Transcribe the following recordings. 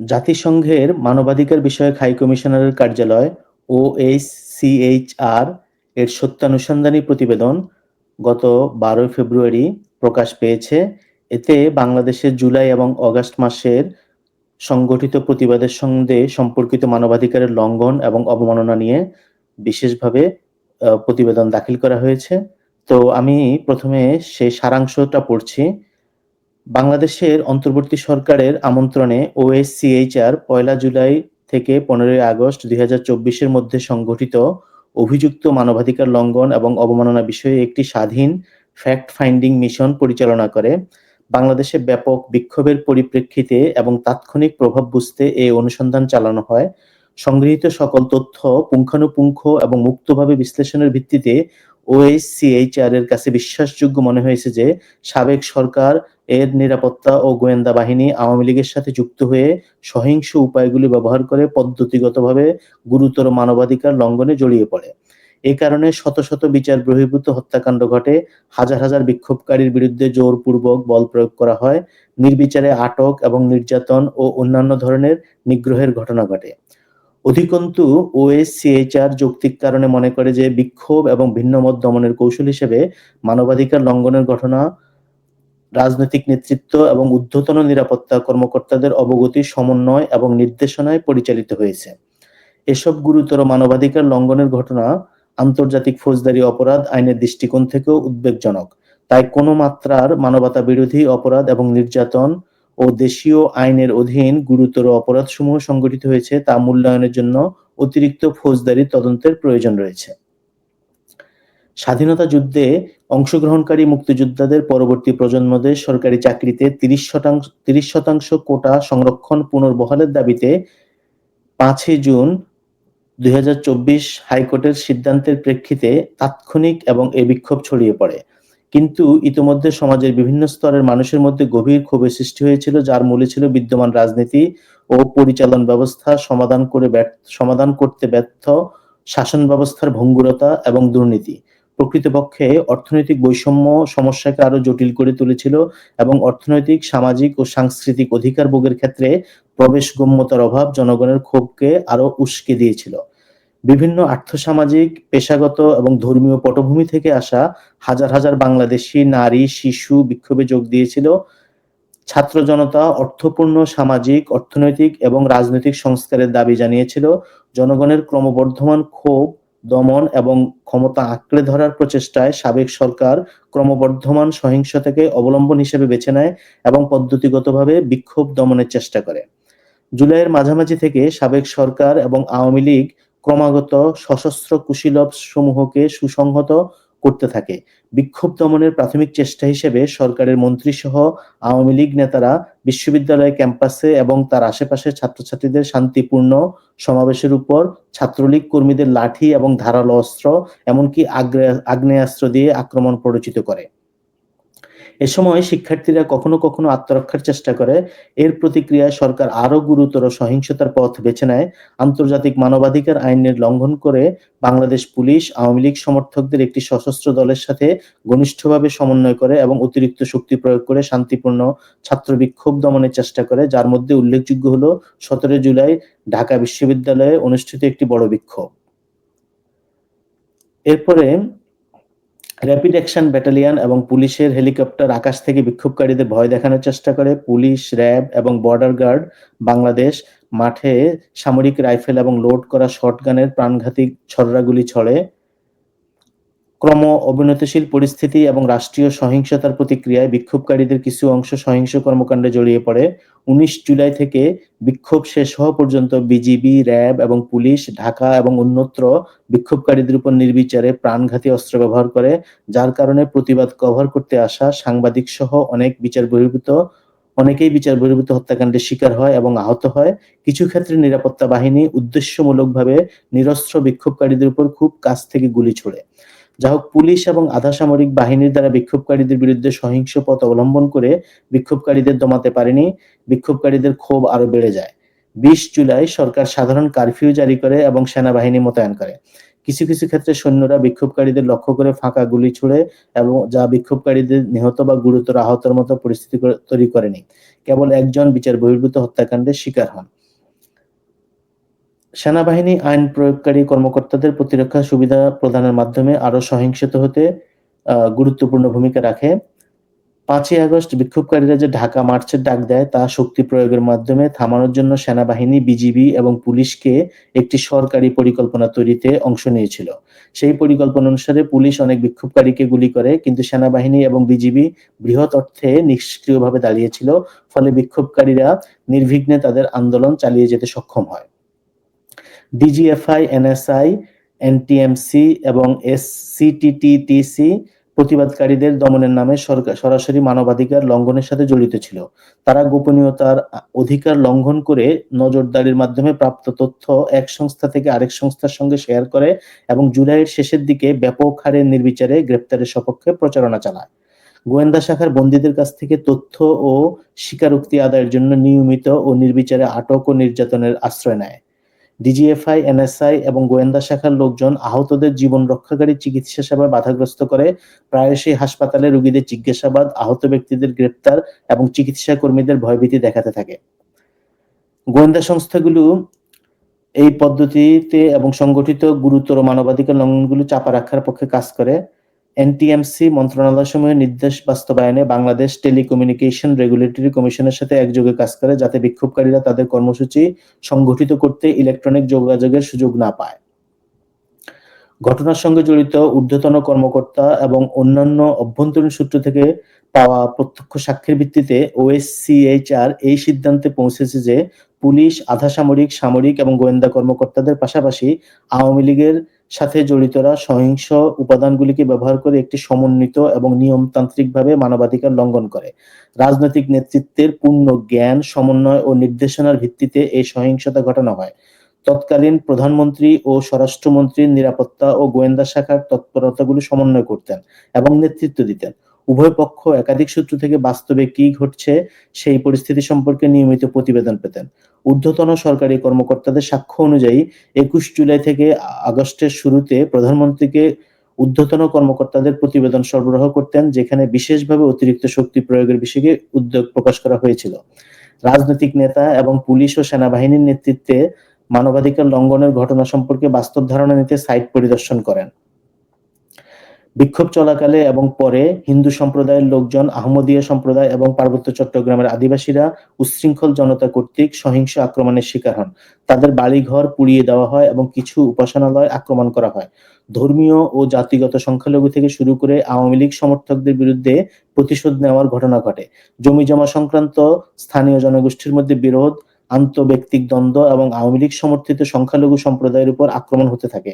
জাতিসংঘের মানবাধিকার বিষয়ক হাই কমিশনারের কার্যালয় ওএইচসিএইচআর এর সত্যানুসন্ধানী প্রতিবেদন গত বারোই ফেব্রুয়ারি প্রকাশ পেয়েছে। এতে বাংলাদেশের জুলাই এবং অগাস্ট মাসের সংগঠিত প্রতিবাদের সঙ্গে সম্পর্কিত মানবাধিকারের লঙ্ঘন এবং অবমাননা নিয়ে বিশেষভাবে প্রতিবেদন দাখিল করা হয়েছে। তো আমি প্রথমে সেই সারাংশটা পড়ছি। বাংলাদেশের অন্তর্বর্তী সরকারের আমন্ত্রণে ওএসসিএইচআর পয়লা জুলাই থেকে পনেরোই আগস্ট দুই চব্বিশের মধ্যে সংঘটিত অভিযুক্ত মানবাধিকার লঙ্ঘন এবং অবমাননা বিষয়ে একটি স্বাধীন ফ্যাক্ট ফাইন্ডিং মিশন পরিচালনা করে। বাংলাদেশে ব্যাপক বিক্ষোভের পরিপ্রেক্ষিতে এবং তাৎক্ষণিক প্রভাব বুঝতে এই অনুসন্ধান চালানো হয়। সংগৃহীত সকল তথ্য পুঙ্খানুপুঙ্খ এবং মুক্তভাবে বিশ্লেষণের ভিত্তিতে ওএসসিএইচআর এর কাছে বিশ্বাসযোগ্য মনে হয়েছে যে সাবেক সরকার এর নিরাপত্তা ও গোয়েন্দা বাহিনী আওয়ামী লীগের সাথে যুক্ত হয়ে সহিংস উপায়গুলি ব্যবহার করে পদ্ধতিগতভাবে গুরুতর মানবাধিকার লঙ্ঘনে জড়িয়ে পড়ে। এ কারণে শত শত বিচার বহির্ভূত হত্যাকাণ্ড ঘটে। হাজার হাজার বিক্ষোভকারীর বিরুদ্ধে জোরপূর্বক বল প্রয়োগ করা হয়। নির্বিচারে আটক এবং নির্যাতন ও অন্যান্য ধরনের নিগ্রহের ঘটনা ঘটে। অধিকন্তু ওএসসিএইচআর যৌক্তিক কারণে মনে করে যে বিক্ষোভ এবং ভিন্নমত দমনের কৌশল হিসেবে মানবাধিকার লঙ্ঘনের ঘটনা, রাজনৈতিক নেতৃত্ব এবং ঊর্ধ্বতন নিরাপত্তা কর্মকর্তাদের অবগতি, সমন্বয় এবং নির্দেশনায় পরিচালিত হয়েছে। এসব গুরুতর মানবাধিকার লঙ্ঘনের ঘটনা আন্তর্জাতিক ফৌজদারি অপরাধ আইনের দৃষ্টিকোণ থেকেও উদ্বেগজনক। তাই কোনো মাত্রার মানবতা বিরোধী অপরাধ এবং নির্যাতন ও দেশীয় আইনের অধীন গুরুতর অপরাধসমূহ সংঘটিত হয়েছে তা মূল্যায়নের জন্য অতিরিক্ত ফৌজদারি তদন্তের প্রয়োজন রয়েছে। স্বাধীনতা যুদ্ধে অংশগ্রহণকারী মুক্তিযোদ্ধাদের পরবর্তী প্রজন্মদের সরকারি চাকরিতে তিরিশ শতাংশ তিরিশ শতাংশ কোটা সংরক্ষণ পুনর্বহালের দাবিতে পাঁচই জুন দুই হাজার চব্বিশ হাইকোর্টের সিদ্ধান্তের প্রেক্ষিতে তাৎক্ষণিক এবং এ বিক্ষোভ ছড়িয়ে পড়ে। কিন্তু ইতোমধ্যে সমাজের বিভিন্ন স্তরের মানুষের মধ্যে গভীর ক্ষোভের সৃষ্টি হয়েছিল, যার মূলে ছিল বিদ্যমান রাজনীতি ও পরিচালন ব্যবস্থা সমাধান করে সমাধান করতে ব্যর্থ শাসন ব্যবস্থার ভঙ্গুরতা এবং দুর্নীতি। প্রকৃতপক্ষে অর্থনৈতিক বৈষম্য সমস্যাকে আরও জটিল করে তুলেছিল এবং অর্থনৈতিক, সামাজিক ও সাংস্কৃতিক অধিকার ভোগের ক্ষেত্রে প্রবেশগম্যতার অভাব জনগণের ক্ষোভকে আরও উস্কে দিয়েছিল। বিভিন্ন আর্থসামাজিক, পেশাগত এবং ধর্মীয় পটভূমি থেকে আসা হাজার হাজার বাংলাদেশি নারী, শিশু বিক্ষোভে যোগ দিয়েছিল ছাত্র জনতা, অর্থপূর্ণ, সামাজিক, অর্থনৈতিক এবং রাজনৈতিক সংস্কারের দাবি জানিয়েছিল। জনগণের ক্রমবর্ধমান ক্ষোভ, দমন এবং ক্ষমতা আঁকড়ে ধরার প্রচেষ্টায় সাবেক সরকার ক্রমবর্ধমান সহিংসতাকে অবলম্বন হিসেবে বেছে নেয় এবং পদ্ধতিগতভাবে বিক্ষোভ দমনের চেষ্টা করে। জুলাইয়ের মাঝামাঝি থেকে সাবেক সরকার এবং আওয়ামী লীগ ক্রমাগত সশস্ত্র কুশীলভ সমূহকে সুসংহত করতে থাকে। বিক্ষোভ দমনের প্রাথমিক চেষ্টা হিসেবে সরকারের মন্ত্রী সহ আওয়ামী লীগ নেতারা বিশ্ববিদ্যালয় ক্যাম্পাসে এবং তার আশেপাশে ছাত্রছাত্রীদের শান্তিপূর্ণ সমাবেশের উপর ছাত্রলীগ কর্মীদের লাঠি এবং ধারালো অস্ত্র, এমনকি আগ্নে- আগ্নেয়াস্ত্র দিয়ে আক্রমণ প্ররোচিত করে। এ সময় শিক্ষার্থীরা কখনো কখনো আত্মরক্ষার চেষ্টা করে। এর প্রতিক্রিয়ায় সরকার আরও গুরুতর সহিংসতার পথ বেছে নেয়। আন্তর্জাতিক মানবাধিকার আইনের লঙ্ঘন করে বাংলাদেশ পুলিশ, আওয়ামী লীগ সমর্থকদের একটি সশস্ত্র দলের সাথে ঘনিষ্ঠভাবে সমন্বয় করে এবং অতিরিক্ত শক্তি প্রয়োগ করে শান্তিপূর্ণ ছাত্র বিক্ষোভ দমনের চেষ্টা করে, যার মধ্যে উল্লেখযোগ্য হলো সতেরো জুলাই ঢাকা বিশ্ববিদ্যালয়ে অনুষ্ঠিত একটি বড় বিক্ষোভ। এরপরে র্যাপিড অ্যাকশন ব্যাটালিয়ান এবং পুলিশের হেলিকপ্টার আকাশ থেকে বিক্ষোভকারীদের ভয় দেখানোর চেষ্টা করে। পুলিশ, র্যাব এবং বর্ডার গার্ড বাংলাদেশ মাঠে সামরিক রাইফেল এবং লোড করা শটগানের প্রাণঘাতী ছররাগুলি ছড়ে। ক্রম অবনতিশীল পরিস্থিতি এবং রাষ্ট্রীয় সহিংসতার প্রতিক্রিয়ায় বিক্ষোভকারীদের কিছু অংশ সহিংস কর্মকাণ্ডে জড়িয়ে পড়ে। উনিশ জুলাই থেকে বিক্ষোভ শেষ হওয়া পর্যন্ত বিজিবি, র্যাব এবং পুলিশ, ঢাকা এবং অন্যত্র বিক্ষোভকারীদের উপর নির্বিচারে প্রাণঘাতী অস্ত্র ব্যবহার করে, যার কারণে প্রতিবাদ কভার করতে আসা সাংবাদিক সহ অনেক বিচার বহির্ভূত, অনেকেই বিচার বহির্ভূত হত্যাকাণ্ডের শিকার হয় এবং আহত হয়। কিছু ক্ষেত্রে নিরাপত্তা বাহিনী উদ্দেশ্যমূলকভাবে নিরস্ত্র বিক্ষোভকারীদের উপর খুব কাছ থেকে গুলি ছোড়ে। যা হোক পুলিশ এবং আধা সামরিক বাহিনীর দ্বারা বিক্ষোভকারীদের বিরুদ্ধে সহিংস পথ অবলম্বন করে বিক্ষোভকারীদের দমাতে পারেনি। বিক্ষোভকারীদের ক্ষোভ আরও বেড়ে যায়। বিশ জুলাই সরকার সাধারণ কারফিউ জারি করে এবং সেনাবাহিনী মোতায়েন করে। কিছু কিছু ক্ষেত্রে সৈন্যরা বিক্ষোভকারীদের লক্ষ্য করে ফাঁকা গুলি ছুড়ে এবং যা বিক্ষোভকারীদের নিহত বা গুরুতর আহতের মতো পরিস্থিতি তৈরি করেনি। কেবল একজন বিচার বহির্ভূত হত্যাকাণ্ডের শিকার হন। সেনাবাহিনী, আইন প্রয়োগকারী কর্মকর্তাদের প্রতিরক্ষা সুবিধা প্রদানের মাধ্যমে আরও সহিংসত হতে গুরুত্বপূর্ণ ভূমিকা রাখে। পাঁচই আগস্ট বিক্ষোভকারীরা যে ঢাকা মার্চের ডাক দেয়, তা শক্তি প্রয়োগের মাধ্যমে থামানোর জন্য সেনাবাহিনী, বিজিবি এবং পুলিশকে একটি সরকারি পরিকল্পনা তৈরিতে অংশ নিয়েছিল। সেই পরিকল্পনা অনুসারে পুলিশ অনেক বিক্ষোভকারীকে গুলি করে, কিন্তু সেনাবাহিনী এবং বিজিবি বৃহৎ অর্থে নিষ্ক্রিয়ভাবে দাঁড়িয়েছিল, ফলে বিক্ষোভকারীরা নির্বিঘ্নে তাদের আন্দোলন চালিয়ে যেতে সক্ষম হয়। ডিজিএফআই এনএসআই এনটিএমসি এবং এসসিটিটিসি প্রতিবাদকারীদের দমনের নামে সরাসরি মানবাধিকার লঙ্ঘনের সাথে জড়িত ছিল। তারা গোপনীয়তার অধিকার লঙ্ঘন করে নজরদারির মাধ্যমে প্রাপ্ত তথ্য এক সংস্থা থেকে আরেক সংস্থার সঙ্গে শেয়ার করে এবং জুলাইয়ের শেষের দিকে ব্যাপক হারে নির্বিচারে গ্রেপ্তারের সপক্ষে প্রচারণা চালায়। গোয়েন্দা শাখার বন্দীদের কাছ থেকে তথ্য ও স্বীকারোক্তি আদায়ের জন্য নিয়মিত ও নির্বিচারে আটক ও নির্যাতনের আশ্রয় নেয়। ডিজিএফআই, এনএসআই এবং গোয়েন্দা শাখার লোকজন আহতদের জীবন রক্ষাকারী চিকিৎসা সেবা বাধাগ্রস্ত করে। প্রায়শই হাসপাতালে রোগীদের জিজ্ঞাসাবাদ, আহত ব্যক্তিদের গ্রেপ্তার এবং চিকিৎসা কর্মীদের ভয়ভীতি দেখাতে থাকে। গোয়েন্দা সংস্থাগুলো এই পদ্ধতিতে এবং সংগঠিত গুরুতর মানবাধিকার লঙ্ঘনগুলো চাপা রাখার পক্ষে কাজ করে। এনটিএমসি মন্ত্রণালয় সমূহের নির্দেশ বাস্তবায়নে বাংলাদেশ টেলিকমিউনিকেশন রেগুলেটরি কমিশনের সাথে একযোগে কাজ করে যাতে বিক্ষোভকারীরা তাদের কর্মসূচি সংগঠিত করতে ইলেকট্রনিক যোগাযোগের সুযোগ না পায়। ঘটনার সঙ্গে জড়িত ঊর্ধ্বতন কর্মকর্তা এবং অন্যান্য অভ্যন্তরীণ সূত্র থেকে পাওয়া প্রত্যক্ষ সাক্ষীর ভিত্তিতে ওএসসিএইচআর এই সিদ্ধান্তে পৌঁছেছে যে পুলিশ, আধা সামরিক সামরিক এবং গোয়েন্দা কর্মকর্তাদের পাশাপাশি আওয়ামী লীগের সাথে জড়িতরা সহিংস উপাদানগুলিকে ব্যবহার করে একটি সমন্বিত এবং নিয়মতান্ত্রিকভাবে মানবাধিকার লঙ্ঘন করে। রাজনৈতিক নেতৃত্বের পূর্ণ জ্ঞান, সমন্বয় ও নির্দেশনার ভিত্তিতে এই সহিংসতা ঘটানো হয়। তৎকালীন প্রধানমন্ত্রী ও স্বরাষ্ট্রমন্ত্রীর নিরাপত্তা ও গোয়েন্দা শাখার তৎপরতাগুলি সমন্বয় করতেন এবং নেতৃত্ব দিতেন। উভয় পক্ষ একাধিক সূত্র থেকে বাস্তবে কি ঘটছে সেই পরিস্থিতি সম্পর্কে নিয়মিত প্রতিবেদন পেতেন। ঊর্ধ্বতন সরকারি কর্মকর্তাদের সাক্ষ্য অনুযায়ী একুশ জুলাই থেকে আগস্টের শুরুতে প্রধানমন্ত্রীকে ঊর্ধ্বতন কর্মকর্তাদের প্রতিবেদন সরবরাহ করতেন, যেখানে বিশেষভাবে অতিরিক্ত শক্তি প্রয়োগের বিষয়ে উদ্যোগ প্রকাশ করা হয়েছিল। রাজনৈতিক নেতা এবং পুলিশ ও সেনাবাহিনীর নেতৃত্বে মানবাধিকার লঙ্ঘনের ঘটনা সম্পর্কে বাস্তব ধারণা নিতে সাইট পরিদর্শন করেন। বিক্ষোভ চলাকালে এবং পরে হিন্দু সম্প্রদায়ের লোকজন, আহমদিয়া সম্প্রদায় এবং পার্বত্য চট্টগ্রামের আদিবাসীরা উচ্ছৃঙ্খল জনতা কর্তৃক সহিংস আক্রমণের শিকার হন। তাদের বাড়িঘর পুড়িয়ে দেওয়া হয় এবং কিছু উপাসনালয় আক্রমণ করা হয়। ধর্মীয় ও জাতিগত সংখ্যালঘু থেকে শুরু করে আওয়ামী লীগ সমর্থকদের বিরুদ্ধে প্রতিশোধ নেওয়ার ঘটনা ঘটে। জমি জমা সংক্রান্ত স্থানীয় জনগোষ্ঠীর মধ্যে বিরোধ আন্তঃব্যক্তিক দ্বন্দ্ব এবং আওয়ামী লীগ সমর্থিত সংখ্যালঘু সম্প্রদায়ের উপর আক্রমণ হতে থাকে।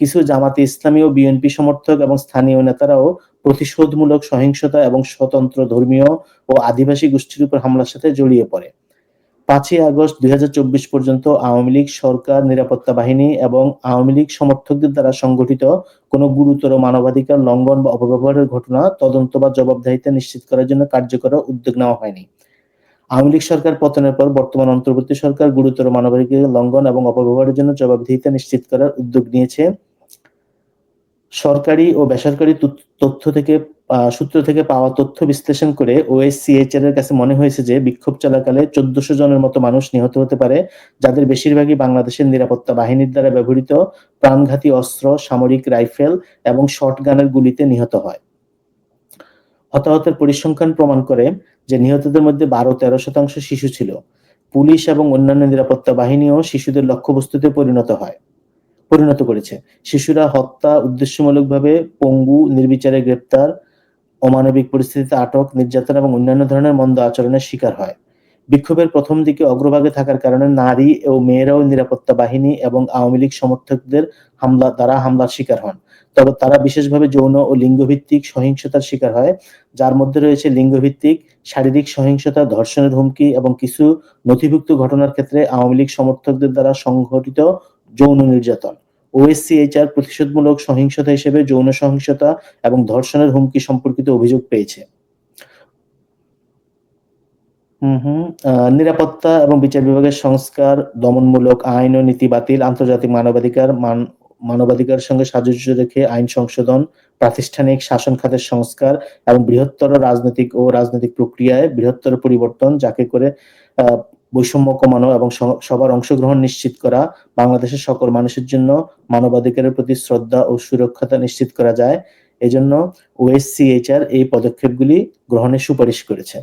কিছু জামাতে ইসলামী ও বিএনপি সমর্থক এবং স্থানীয় নেতারাও প্রতিশোধমূলক সহিংসতা এবং স্বতন্ত্র ধর্মীয় ও আদিবাসী গোষ্ঠীর উপর হামলার সাথে জড়িয়ে পড়ে। পাঁচই আগস্ট দুই হাজার চব্বিশ পর্যন্ত আওয়ামী লীগ সরকার, নিরাপত্তা বাহিনী এবং আওয়ামী লীগ সমর্থকদের দ্বারা সংগঠিত কোনো গুরুতর মানবাধিকার লঙ্ঘন বা অপব্যবহারের ঘটনা তদন্ত বা জবাবদিহিতা নিশ্চিত করার জন্য কার্যকর উদ্যোগ নেওয়া হয়নি। আওয়ামী লীগ সরকার পতনের পর বর্তমান অন্তর্বর্তী সরকার গুরুতর মানবাধিকার লঙ্ঘন এবং অপব্যবহারের জন্য জবাবদিহিতা নিশ্চিত করার উদ্যোগ নিয়েছে। সরকারি ও বেসরকারি তথ্য- থেকে সূত্র থেকে পাওয়া তথ্য বিশ্লেষণ করে ওএসসিএইচআর এর কাছে মনে হয়েছে যে বিক্ষোভ চলাকালে চোদ্দশো জনের মতো মানুষ নিহত হতে পারে, যাদের বেশিরভাগই বাংলাদেশের নিরাপত্তা বাহিনীর দ্বারা ব্যবহৃত প্রাণঘাতী অস্ত্র, সামরিক রাইফেল এবং শটগানের গুলিতে নিহত হয়। হতাহতের পরিসংখ্যান প্রমাণ করে যে নিহতদের মধ্যে বারো তেরো শতাংশ শিশু ছিল। পুলিশ এবং অন্যান্য নিরাপত্তা বাহিনীও শিশুদের লক্ষ্যবস্তুতে পরিণত হয়, পরিণত করেছে। শিশুরা হত্যা উদ্দেশ্যমূলকভাবে পঙ্গু, নির্বিচারে গ্রেপ্তার, অমানবিক পরিস্থিতিতে আটক, নির্যাতন এবং অন্যান্য ধরনের মন্দ আচরণের শিকার হয়। বিক্ষোভের প্রথম দিকে অগ্রভাগে থাকার কারণে নারী ও মেয়েরাও নিরাপত্তা বাহিনী এবং আওয়ামী লীগ সমর্থকদের হামলা দ্বারা হামলার শিকার হন। তবে তারা বিশেষভাবে যৌন ও লিঙ্গভিত্তিক সহিংসতার শিকার হয়, যার মধ্যে রয়েছে লিঙ্গভিত্তিক, শারীরিক সহিংসতা, ধর্ষণের হুমকি এবং কিছু নথিভুক্ত ঘটনার ক্ষেত্রে আওয়ামী লীগ সমর্থকদের দ্বারা সংঘটিত যৌন নির্যাতন। ওএসসিএইচআর প্রতিশোধমূলক সহিংসতা হিসেবে যৌন সহিংসতা এবং ধর্ষণের হুমকি সম্পর্কিত অভিযোগ পেয়েছে। নিরাপত্তা এবং বিচার বিভাগের সংস্কার দমনমূলক আইন ও নীতি বাতিল আন্তর্জাতিক মানবাধিকার মান মানবাধিকারের সঙ্গে সাযুজ্য রেখে আইন সংশোধন, প্রাতিষ্ঠানিক শাসন খাতের সংস্কার এবং বৃহত্তর রাজনৈতিক ও রাজনৈতিক প্রক্রিয়ায় বৃহত্তর পরিবর্তন যাকে করে বৈষম্য কমানো এবং সবার অংশগ্রহণ নিশ্চিত করা বাংলাদেশের সকল মানুষের জন্য মানবাধিকারের প্রতি শ্রদ্ধা ও সুরক্ষতা নিশ্চিত করা যায়। এজন্য ওএসসিএইচআর এই পদক্ষেপগুলি গ্রহণের সুপারিশ করেছে।